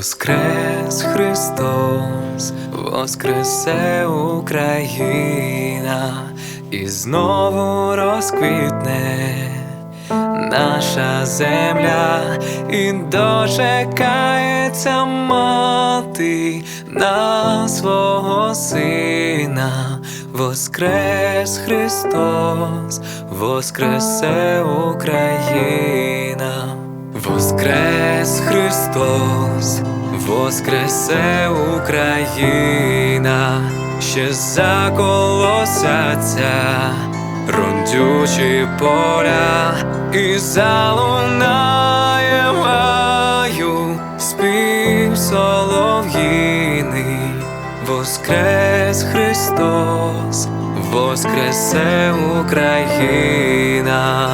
Воскрес Христос, воскресе Україна, і знову розквітне наша земля, і дочекається мати на свого сина. Воскрес Христос, воскресе Україна. Воскрес Христос, воскресе Україна, ще заколосяться родючі поля, і залунає гаю спів солов'їний. Воскрес Христос, воскресе Україна.